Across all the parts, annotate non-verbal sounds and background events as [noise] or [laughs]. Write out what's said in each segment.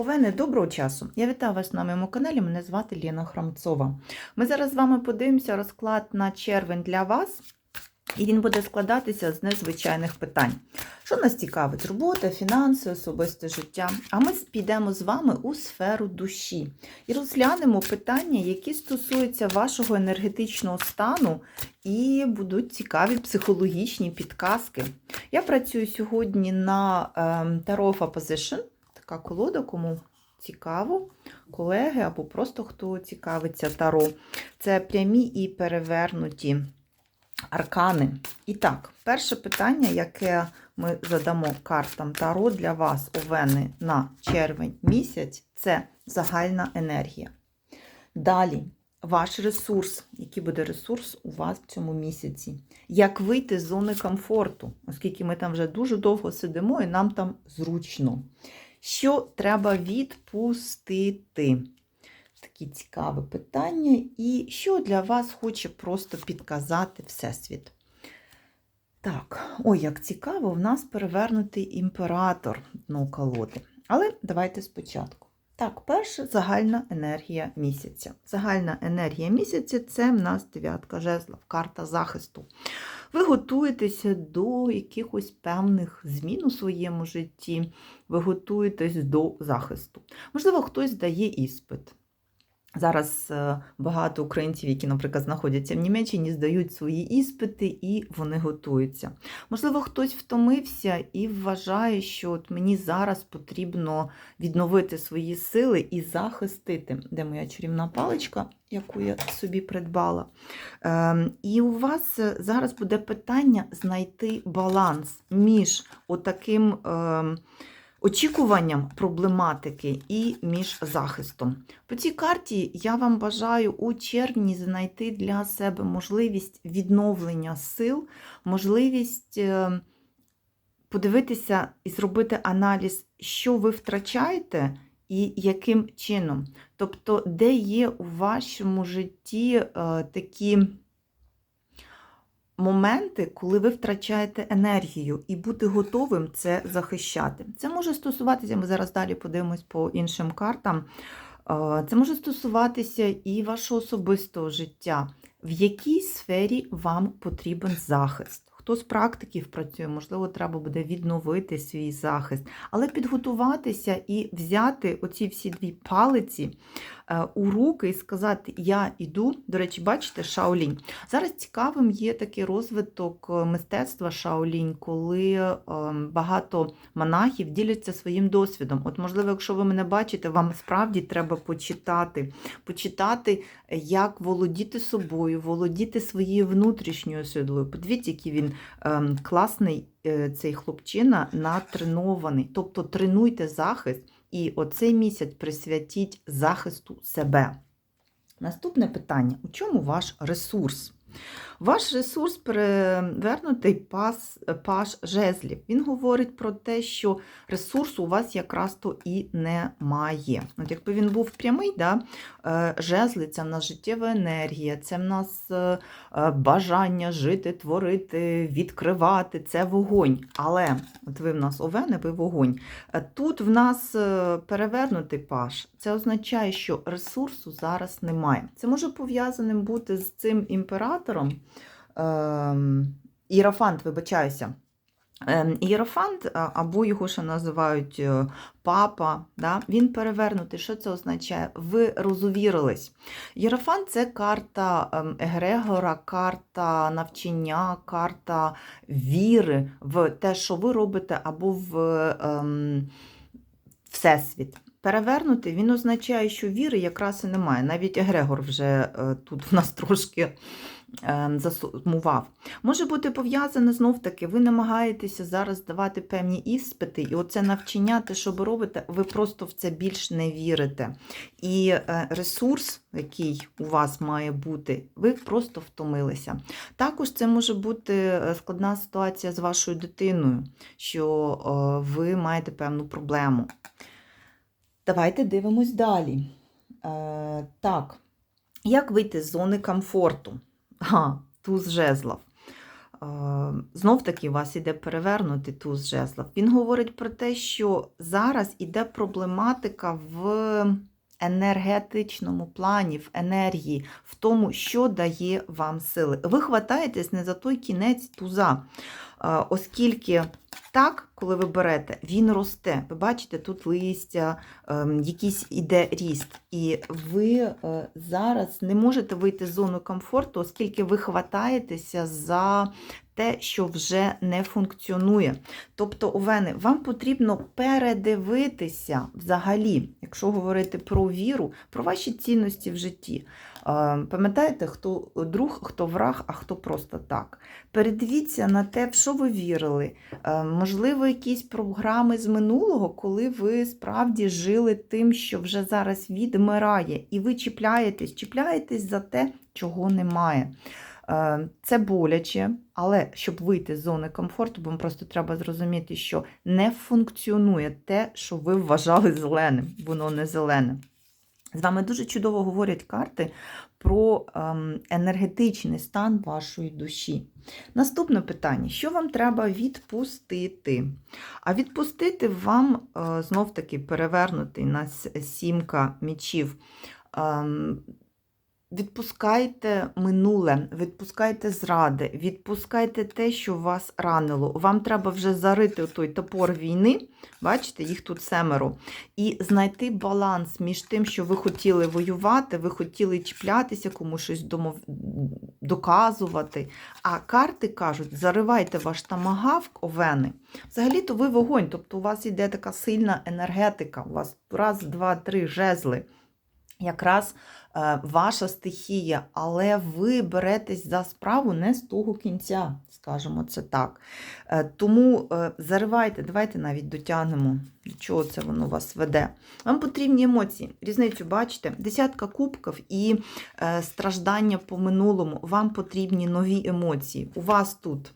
Овени, доброго часу! Я вітаю вас на моєму каналі. Мене звати Лена Храмцова. Ми зараз з вами подивимося розклад на червень для вас, і він буде складатися з незвичайних питань. Що нас цікавить? Робота, фінанси, особисте життя. А ми підемо з вами у сферу душі і розглянемо питання, які стосуються вашого енергетичного стану, і будуть цікаві психологічні підказки. Я працюю сьогодні на ем, Tarot Opposition. Така колода, кому цікаво, колеги або просто хто цікавиться таро. Це прямі і перевернуті аркани. І так, перше питання, яке ми задамо картам таро для вас, овени, на червень місяць, це загальна енергія. Далі. Ваш ресурс, який буде ресурс у вас в цьому місяці. Як вийти з зони комфорту, оскільки ми там вже дуже довго сидимо і нам там зручно. Що треба відпустити? Такі цікаве питання. І що для вас хоче просто підказати Всесвіт? Так, ой, як цікаво, в нас перевернутий імператор дно колоди. Але давайте спочатку. Так, перше загальна енергія місяця. Загальна енергія місяця це в нас дев'ятка жезлов, карта захисту. Ви готуєтеся до якихось певних змін у своєму житті, ви готуєтесь до захисту. Можливо, хтось дає іспит. Зараз е, багато українців, які, наприклад, знаходяться в Німеччині, здають свої іспити і вони готуються. Можливо, хтось втомився і вважає, що от мені зараз потрібно відновити свої сили і захистити, де моя чарівна паличка, яку я собі придбала. Ем, І у вас зараз буде питання знайти баланс між отаким. Ем, очікуванням проблематики і між захистом. По цій карті я вам бажаю у червні знайти для себе можливість відновлення сил, можливість е, подивитися і зробити аналіз, що ви втрачаєте. І яким чином? Тобто, де є у вашому житті е, такі моменти, коли ви втрачаєте енергію, і бути готовим це захищати. Це може стосуватися, ми зараз далі подивимось по іншим картам. Це може стосуватися і вашого особистого життя, в якій сфері вам потрібен захист. Хто з практиків працює, можливо, треба буде відновити свій захист, але підготуватися і взяти оці всі дві палиці у руки і сказати: Я йду. До речі, бачите, Шаолінь. Зараз цікавим є такий розвиток е, мистецтва Шаолінь, коли е, багато монахів діляться своїм досвідом. От, можливо, якщо ви мене бачите, вам справді треба почитати, почитати, як володіти собою, володіти своєю внутрішньою силою. Подивіться, який він ем, класний цей хлопчина натренований. Тобто тренуйте захист. І оцей місяць присвятіть захисту себе. Наступне питання: у чому ваш ресурс? Ваш ресурс перевернутий пас, паш жезлів. Він говорить про те, що ресурсу у вас якраз то і немає. От Якби він був прямий, да, е, жезли це в нас життєва енергія, це в нас е, бажання жити, творити, відкривати, це вогонь. Але от ви в нас овени, ви вогонь. Е, тут в нас перевернутий паш. Це означає, що ресурсу зараз немає. Це може пов'язаним бути з цим імператором. Ем, Іерофант, вибачаюся. Ем, Ієрофант, або його ще називають е, папа, да? він перевернутий. Що це означає? Ви розувірились. Єрофант це карта ем, Егрегора, карта навчання, карта віри в те, що ви робите, або в ем, Всесвіт. Перевернутий він означає, що віри якраз і немає. Навіть Егрегор вже е, тут в нас трошки засумував. Може бути пов'язане знов-таки, ви намагаєтеся зараз давати певні іспити, і оце навчання, те, що ви робите, ви просто в це більш не вірите. І е, ресурс, який у вас має бути, ви просто втомилися. Також це може бути складна ситуація з вашою дитиною, що ви маєте певну проблему. Давайте дивимось далі. Е, Так, як вийти з зони комфорту? А, туз жезлов. Знов таки вас іде перевернути туз жезлов. Він говорить про те, що зараз іде проблематика в енергетичному плані, в енергії, в тому, що дає вам сили. Ви хватаєтесь не за той кінець туза, е, оскільки так, коли ви берете, він росте. Ви бачите, тут листя, ем, якийсь іде ріст. І ви е, зараз не можете вийти з зони комфорту, оскільки ви хватаєтеся за те, що вже не функціонує. Тобто, Овени, вам потрібно передивитися взагалі, якщо говорити про віру, про ваші цінності в житті. Е, Пам'ятаєте, хто друг, хто враг, а хто просто так. Передивіться на те, в що ви вірили. Е, Можливо, якісь програми з минулого, коли ви справді жили тим, що вже зараз відмирає, і ви чіпляєтесь, чіпляєтесь за те, чого немає. Е, Це боляче, але щоб вийти з зони комфорту, вам просто треба зрозуміти, що не функціонує те, що ви вважали зеленим, воно не зелене. З вами дуже чудово говорять карти про ем, енергетичний стан вашої душі. Наступне питання: що вам треба відпустити? А відпустити вам е, знов-таки перевернутий на сімка мічів. Відпускайте минуле, відпускайте зради, відпускайте те, що вас ранило. Вам треба вже зарити той топор війни, бачите, їх тут семеро, і знайти баланс між тим, що ви хотіли воювати, ви хотіли чіплятися, комусь щось домов... доказувати. А карти кажуть, заривайте ваш тамагавк, овени. Взагалі-то ви вогонь, тобто у вас йде така сильна енергетика, у вас раз, два, три жезли. Якраз ваша стихія, але ви беретесь за справу не з того кінця, скажімо це так. Е, тому е, заривайте, давайте навіть дотягнемо, до чого це воно вас веде. Вам потрібні емоції. Різницю бачите? Десятка кубків і е, страждання по минулому. Вам потрібні нові емоції. У вас тут.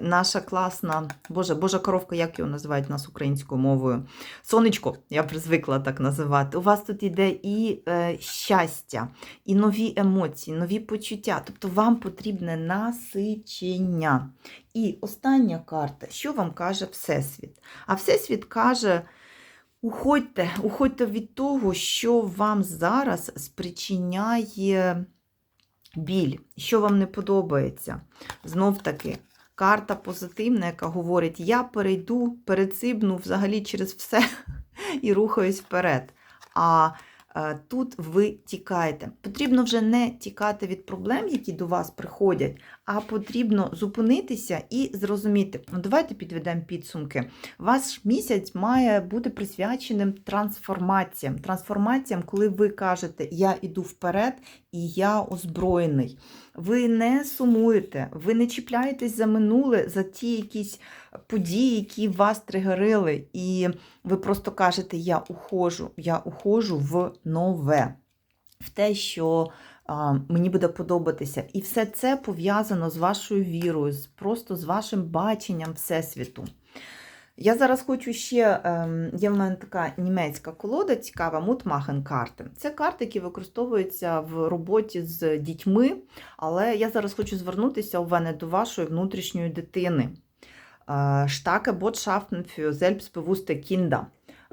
Наша класна, Боже, Божа коровка, як його називають нас українською мовою? Сонечко, я призвикла так називати. У вас тут іде і е, щастя, і нові емоції, нові почуття. Тобто вам потрібне насичення. І остання карта, що вам каже Всесвіт? А Всесвіт каже. Уходьте, уходьте від того, що вам зараз спричиняє біль, що вам не подобається. Знов таки, карта позитивна, яка говорить: я перейду, перецибну взагалі через все [laughs] і рухаюсь вперед. А е, тут ви тікаєте. Потрібно вже не тікати від проблем, які до вас приходять, а потрібно зупинитися і зрозуміти. Ну, давайте підведемо підсумки. Ваш місяць має бути присвяченим трансформаціям. Трансформаціям, коли ви кажете, я йду вперед і я озброєний. Ви не сумуєте, ви не чіпляєтесь за минуле, за ті якісь події, які вас тригерили, і ви просто кажете, я ухожу, я ухожу в нове, в те, що мені буде подобатися. І все це пов'язано з вашою вірою, просто з вашим баченням Всесвіту. Я зараз хочу ще, ем, є в мене така німецька колода, цікава, мутмахен карти. Це карти, які використовуються в роботі з дітьми, але я зараз хочу звернутися у мене до вашої внутрішньої дитини. Штаке Botschaften für selbstbewusste.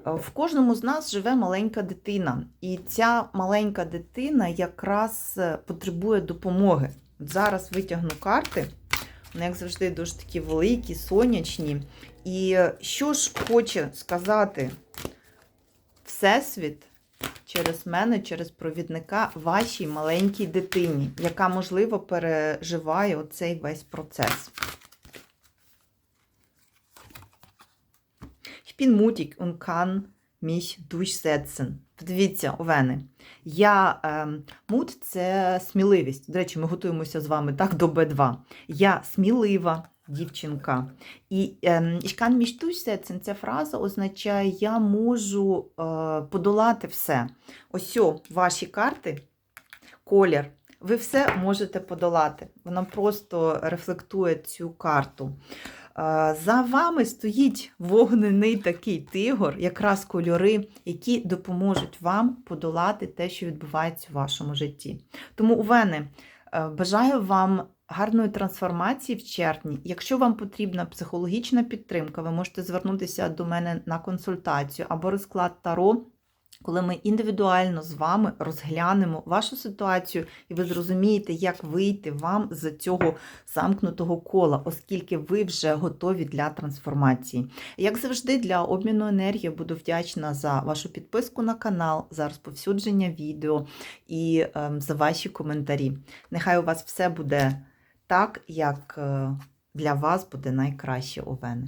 Е, В кожному з нас живе маленька дитина, і ця маленька дитина якраз е, потребує допомоги. Зараз витягну карти, як завжди, дуже такі великі, сонячні. І що ж хоче сказати Всесвіт через мене, через провідника вашій маленькій дитині, яка, можливо, переживає оцей весь процес. Ich bin mutig und kann mich durchsetzen. Подивіться, Овени. Я ем, мут це сміливість. До речі, ми готуємося з вами так до Б2. Я смілива дівчинка. І ем, ich kann mich durchsetzen, ця фраза означає, я можу е, подолати все. Ось о, ваші карти, колір. Ви все можете подолати. Вона просто рефлектує цю карту. Е, За вами стоїть вогнений такий тигор, якраз кольори, які допоможуть вам подолати те, що відбувається у вашому житті. Тому, Увени, е, бажаю вам гарної трансформації в червні. Якщо вам потрібна психологічна підтримка, ви можете звернутися до мене на консультацію або розклад Таро. Коли ми індивідуально з вами розглянемо вашу ситуацію, і ви зрозумієте, як вийти вам з цього замкнутого кола, оскільки ви вже готові для трансформації. Як завжди, для обміну енергії буду вдячна за вашу підписку на канал, за розповсюдження відео і ем, за ваші коментарі. Нехай у вас все буде так, як е, для вас буде найкраще, Овени.